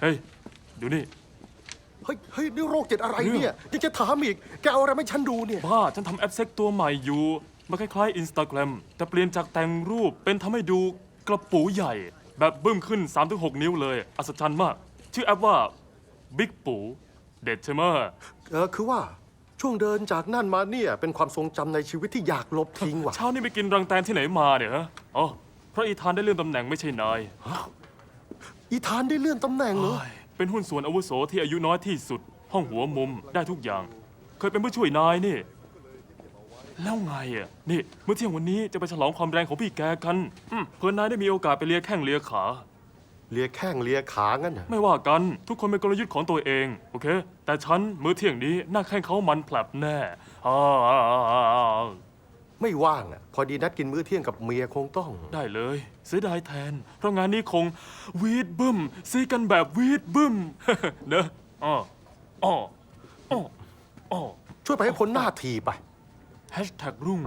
เฮ้ยดูนี่ เฮ้ยเฮ้ยนี่โรคจิตอะไรเนี่ยยังจะถามอีก แกเอาอะไรมาให้ฉันดูเนี่ย บ้าฉันทำแอปเซ็กตัวใหม่อยู่ มันคล้ายๆอินสตาแกรมแต่เปลี่ยนจากแต่งรูปเป็นทำให้ดูกระปูใหญ่ แบบบึ้มขึ้น 3-6 นิ้วเลย อัศจรรย์มาก ชื่อแอปว่าบิ๊กปูเด็ดใช่ไหมะเออคือว่าช่วงเดินจากนั่นมาเนี่ยเป็นความทรงจำในชีวิตที่อยากลบทิ้งว่ะ เช้านี้ไปกินรังแตนที่ไหนมาเนี่ยฮะอ๋อเพราะอีธานได้เลื่อนตำแหน่งไม่ใช่นาย อีธานได้เลื่อนตำแหน่งเหรอเฮ้ยเป็นหุ้นส่วนอาวุโสที่อายุน้อยที่สุด ห้องหัวมุมได้ทุกอย่าง เคยเป็นผู้ช่วยนายนี่ แล้วไงอะ นี่เมื่อเที่ยงวันนี้จะไปฉลองความแรงของพี่แกกันอืมเพื่อนนายได้มีโอกาสไปเลียแข้งเลียขา เลียแข้งเลียขางั้นน่ะไม่ว่ากันทุกคนเป็นกลยุทธ์ของตัวเอง โอเค แต่ฉันมื้อเที่ยงนี้หน้าแข้งเขามันแผลบแน่อ่า ไม่ว่างอะ พอดีนัดกินมื้อเที่ยงกับเมียคงต้อง ได้เลย เสียดายแทน เพราะงานนี้คงวีดบึ้มซีกันแบบวีดบึ้ม เนอะอ๋ออ๋ออ๋ออ๋อช่วยไปให้พ้นหน้าทีไป แฮชแท็กรุ่ง